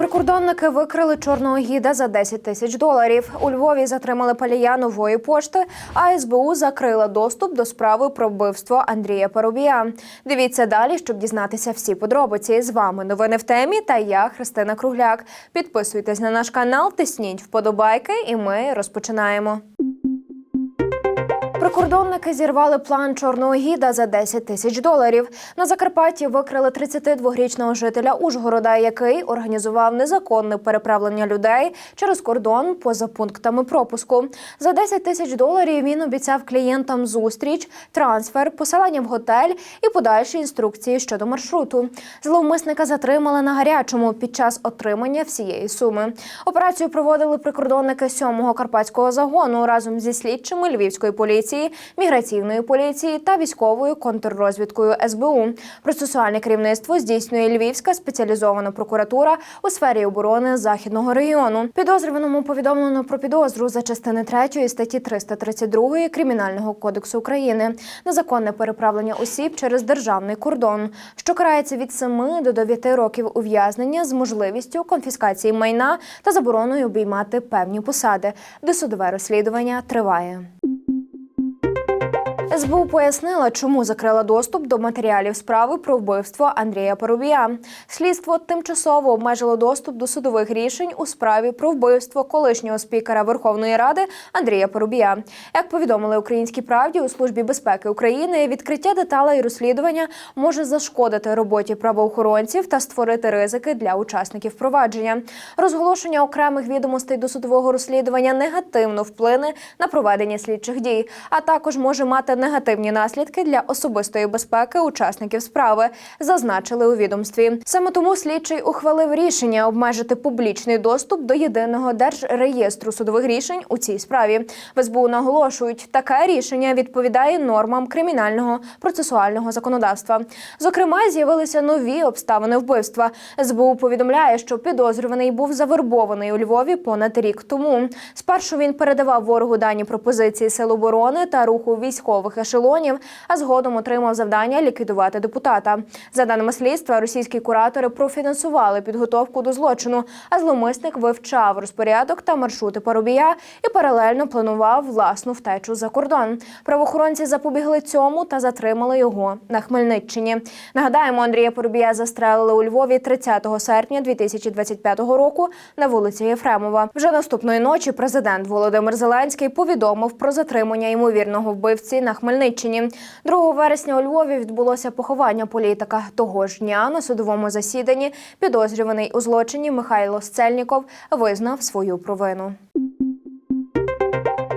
Прикордонники викрили чорного гіда за 10 тисяч доларів. У Львові затримали палія нової пошти. А СБУ закрила доступ до справи про вбивство Андрія Парубія. Дивіться далі, щоб дізнатися всі подробиці. З вами новини в темі. Та я Христина Кругляк. Підписуйтесь на наш канал, тисніть вподобайки, і ми розпочинаємо. Прикордонники зірвали план чорного гіда за 10 тисяч доларів. На Закарпатті викрили 32-річного жителя Ужгорода, який організував незаконне переправлення людей через кордон поза пунктами пропуску. За 10 тисяч доларів він обіцяв клієнтам зустріч, трансфер, поселення в готель і подальші інструкції щодо маршруту. Зловмисника затримали на гарячому під час отримання всієї суми. Операцію проводили прикордонники 7-го карпатського загону разом зі слідчими львівської поліції, міграційної поліції та військовою контррозвідкою СБУ. Процесуальне керівництво здійснює Львівська спеціалізована прокуратура у сфері оборони західного регіону. Підозрюваному повідомлено про підозру за частини 3 статті 332 Кримінального кодексу України незаконне переправлення осіб через державний кордон, що карається від 7 до 9 років ув'язнення з можливістю конфіскації майна та забороною обіймати певні посади. Досудове розслідування триває. СБУ пояснила, чому закрила доступ до матеріалів справи про вбивство Андрія Парубія. Слідство тимчасово обмежило доступ до судових рішень у справі про вбивство колишнього спікера Верховної Ради Андрія Парубія. Як повідомили українській правді у службі безпеки України, відкриття деталей розслідування може зашкодити роботі правоохоронців та створити ризики для учасників провадження. Розголошення окремих відомостей до судового розслідування негативно вплине на проведення слідчих дій, а також може мати негативні наслідки для особистої безпеки учасників справи, зазначили у відомстві. Саме тому слідчий ухвалив рішення обмежити публічний доступ до єдиного держреєстру судових рішень у цій справі. В СБУ наголошують, таке рішення відповідає нормам кримінального процесуального законодавства. Зокрема, з'явилися нові обставини вбивства. СБУ повідомляє, що підозрюваний був завербований у Львові понад рік тому. Спершу він передавав ворогу дані пропозиції сил оборони та руху військових ешелонів, а згодом отримав завдання ліквідувати депутата. За даними слідства, російські куратори профінансували підготовку до злочину, а зломисник вивчав розпорядок та маршрути Парубія і паралельно планував власну втечу за кордон. Правоохоронці запобігли цьому та затримали його на Хмельниччині. Нагадаємо, Андрія Парубія застрелили у Львові 30 серпня 2025 року на вулиці Єфремова. Вже наступної ночі президент Володимир Зеленський повідомив про затримання ймовірного вбивці на Хмельниччині. 2 вересня у Львові відбулося поховання політика. Того ж дня на судовому засіданні підозрюваний у злочині Михайло Сцельніков визнав свою провину.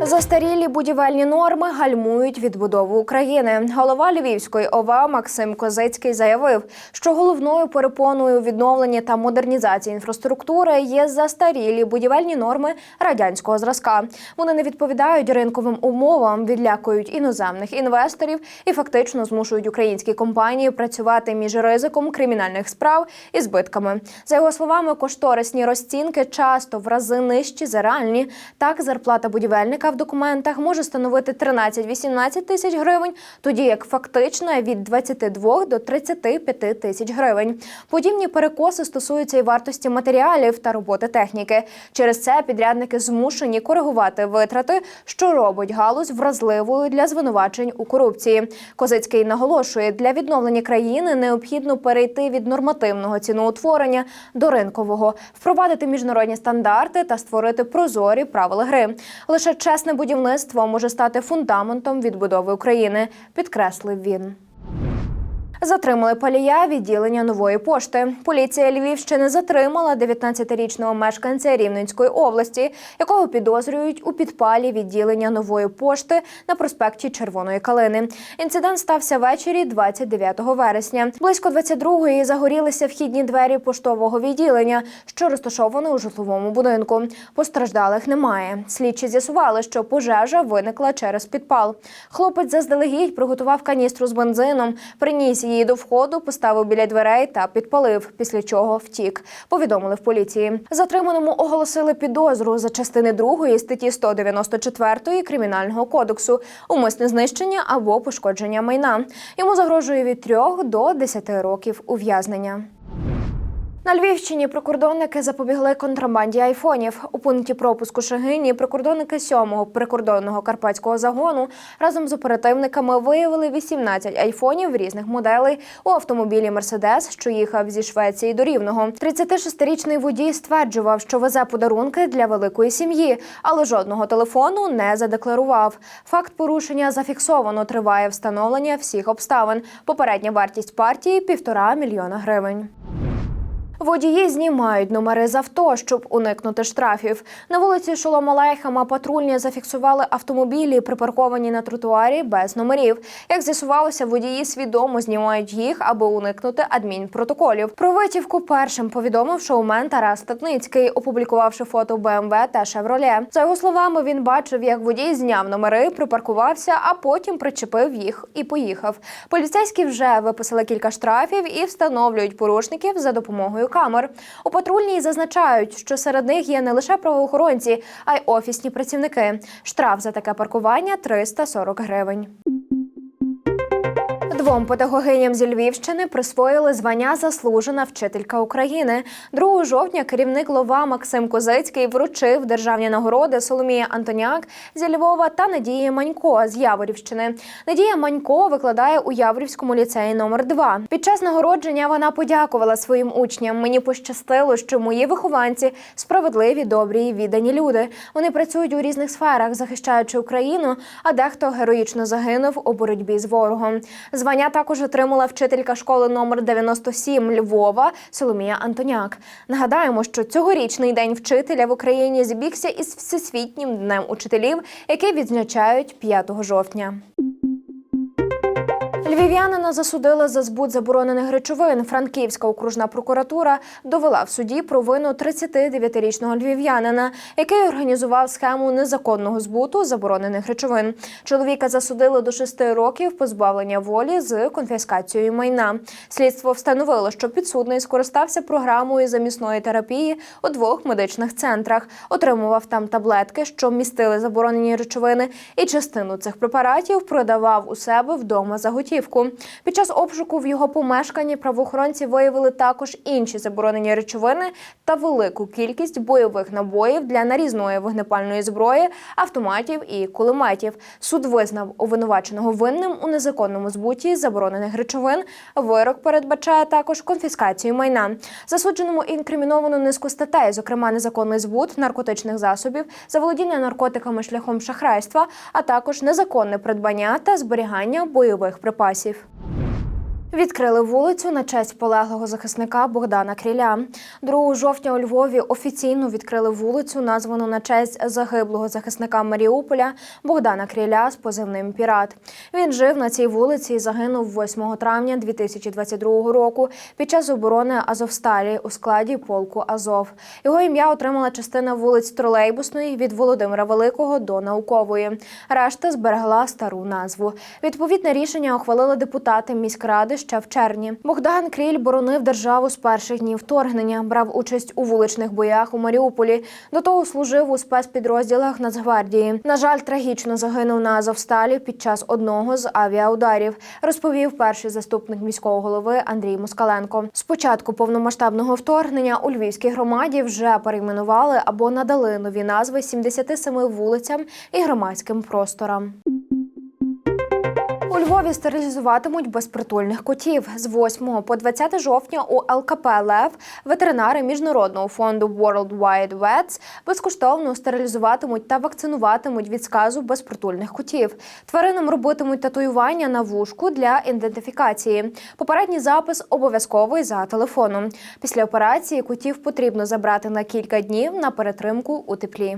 Застарілі будівельні норми гальмують відбудову України. Голова Львівської ОВА Максим Козицький заявив, що головною перепоною у відновленні та модернізації інфраструктури є застарілі будівельні норми радянського зразка. Вони не відповідають ринковим умовам, відлякують іноземних інвесторів і фактично змушують українські компанії працювати між ризиком кримінальних справ і збитками. За його словами, кошторисні розцінки часто в рази нижчі за реальні. Так, зарплата будівельника в документах може становити 13-18 тисяч гривень, тоді як фактична від 22 до 35 тисяч гривень. Подібні перекоси стосуються і вартості матеріалів та роботи техніки. Через це підрядники змушені коригувати витрати, що робить галузь вразливою для звинувачень у корупції. Козицький наголошує, для відновлення країни необхідно перейти від нормативного ціноутворення до ринкового, впровадити міжнародні стандарти та створити прозорі правила гри. Лише чесне будівництво може стати фундаментом відбудови України, підкреслив він. Затримали палія відділення нової пошти. Поліція Львівщини затримала 19-річного мешканця Рівненської області, якого підозрюють у підпалі відділення нової пошти на проспекті Червоної Калини. Інцидент стався ввечері 29 вересня. Близько 22-ї загорілися вхідні двері поштового відділення, що розташоване у житловому будинку. Постраждалих немає. Слідчі з'ясували, що пожежа виникла через підпал. Хлопець заздалегідь приготував каністру з бензином, приніс її до входу, поставив біля дверей та підпалив, після чого втік. Повідомили в поліції. Затриманому оголосили підозру за частини 2 статті 194 кримінального кодексу умисне знищення або пошкодження майна. Йому загрожує від 3 до 10 років ув'язнення. На Львівщині прикордонники запобігли контрабанді айфонів. У пункті пропуску Шагині прикордонники 7-го прикордонного карпатського загону разом з оперативниками виявили 18 айфонів різних моделей у автомобілі Мерседес, що їхав зі Швеції до Рівного. 36-річний водій стверджував, що везе подарунки для великої сім'ї, але жодного телефону не задекларував. Факт порушення зафіксовано. Триває встановлення всіх обставин. Попередня вартість партії півтора мільйона гривень. Водії знімають номери з авто, щоб уникнути штрафів. На вулиці Шолома Лейхама патрульні зафіксували автомобілі, припарковані на тротуарі без номерів. Як з'ясувалося, водії свідомо знімають їх, аби уникнути адмінпротоколів. Про витівку першим повідомив шоумен Тарас Статницький, опублікувавши фото БМВ та Шевроле. За його словами, він бачив, як водій зняв номери, припаркувався, а потім причепив їх і поїхав. Поліцейські вже виписали кілька штрафів і встановлюють порушників за допомогою камер. У патрульній зазначають, що серед них є не лише правоохоронці, а й офісні працівники. Штраф за таке паркування 340 гривень. Двом педагогиням зі Львівщини присвоїли звання Заслужена вчителька України. 2 жовтня керівник Лова Максим Козицький вручив державні нагороди Соломія Антоняк зі Львова та Надії Манько з Яворівщини. Надія Манько викладає у Яворівському ліцеї номер 2 Під час нагородження вона подякувала своїм учням. Мені пощастило, що мої вихованці справедливі, добрі і віддані люди. Вони працюють у різних сферах, захищаючи Україну, а дехто героїчно загинув у боротьбі з ворогом. Звання також отримала вчителька школи номер 97 Львова Соломія Антоняк. Нагадаємо, що цьогорічний день вчителя в Україні збігся із всесвітнім днем учителів, який відзначають 5 жовтня. Львів'янина засудили за збут заборонених речовин. Франківська окружна прокуратура довела в суді про вину 39-річного львів'янина, який організував схему незаконного збуту заборонених речовин. Чоловіка засудили до 6 років позбавлення волі з конфіскацією майна. Слідство встановило, що підсудний скористався програмою замісної терапії у двох медичних центрах, отримував там таблетки, що містили заборонені речовини, і частину цих препаратів продавав у себе вдома за готівку. Під час обшуку в його помешканні правоохоронці виявили також інші заборонені речовини та велику кількість бойових набоїв для нарізної вогнепальної зброї, автоматів і кулеметів. Суд визнав обвинуваченого винним у незаконному збуті заборонених речовин. Вирок передбачає також конфіскацію майна. Засудженому інкриміновано низку статей, зокрема незаконний збут наркотичних засобів, заволодіння наркотиками шляхом шахрайства, а також незаконне придбання та зберігання бойових припасів запасів. Відкрили вулицю на честь полеглого захисника Богдана Кріля. 2 жовтня у Львові офіційно відкрили вулицю, названу на честь загиблого захисника Маріуполя Богдана Кріля з позивним Пірат. Він жив на цій вулиці і загинув 8 травня 2022 року під час оборони Азовсталі у складі полку Азов. Його ім'я отримала частина вулиць Тролейбусної від Володимира Великого до Наукової. Решта зберегла стару назву. Відповідне рішення ухвалили депутати міськради ще в червні. Богдан Кріль боронив державу з перших днів вторгнення, брав участь у вуличних боях у Маріуполі. До того служив у спецпідрозділах Нацгвардії. На жаль, трагічно загинув на Азовсталі під час одного з авіаударів, розповів перший заступник міського голови Андрій Москаленко. Спочатку повномасштабного вторгнення у Львівській громаді вже перейменували або надали нові назви 77 вулицям і громадським просторам. У Львові стерилізуватимуть безпритульних котів з 8 по 20 жовтня у ЛКП Лев ветеринари міжнародного фонду World Wide Vets безкоштовно стерилізуватимуть та вакцинуватимуть від сказу безпритульних котів. Тваринам робитимуть татуювання на вушку для ідентифікації. Попередній запис обов'язковий за телефоном. Після операції котів потрібно забрати на кілька днів на перетримку у теплі.